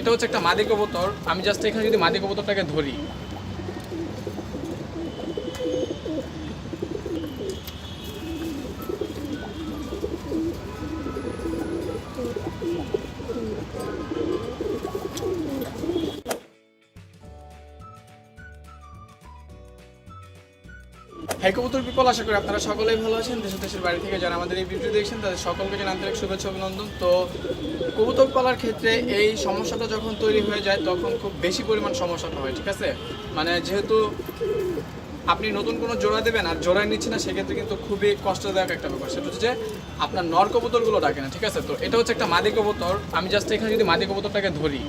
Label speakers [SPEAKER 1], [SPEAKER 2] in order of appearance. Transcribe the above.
[SPEAKER 1] এটা হচ্ছে একটা মাদি কবুতর। আমি জাস্ট এখানে যদি মাদি কবুতরটাকে ধরি হাই কবুতর পিপল আশা করি আপনারা সকলেই ভালো আছেন। দেশ দেশের বাড়ি থেকে যারা আমাদের এই ভিডিও দেখছেন, তাদের সকলকে যেন আন্তরিক শুভেচ্ছা অভিনন্দন। তো কবুতর পালার ক্ষেত্রে এই সমস্যাটা যখন তৈরি হয়ে যায়, তখন খুব বেশি পরিমাণ সমস্যাটা হয়, ঠিক আছে? মানে যেহেতু আপনি নতুন কোনো জোড়া দেবেন আর জোড়া নিচ্ছে না, সেক্ষেত্রে কিন্তু খুবই কষ্টদায়ক একটা ব্যাপার। সেটা হচ্ছে যে আপনার নর কবুতরগুলো ডাকে না, ঠিক আছে? তো এটা হচ্ছে একটা মাদি কবুতর। আমি জাস্ট এখানে যদি মাদি কবুতরটাকে ধরি।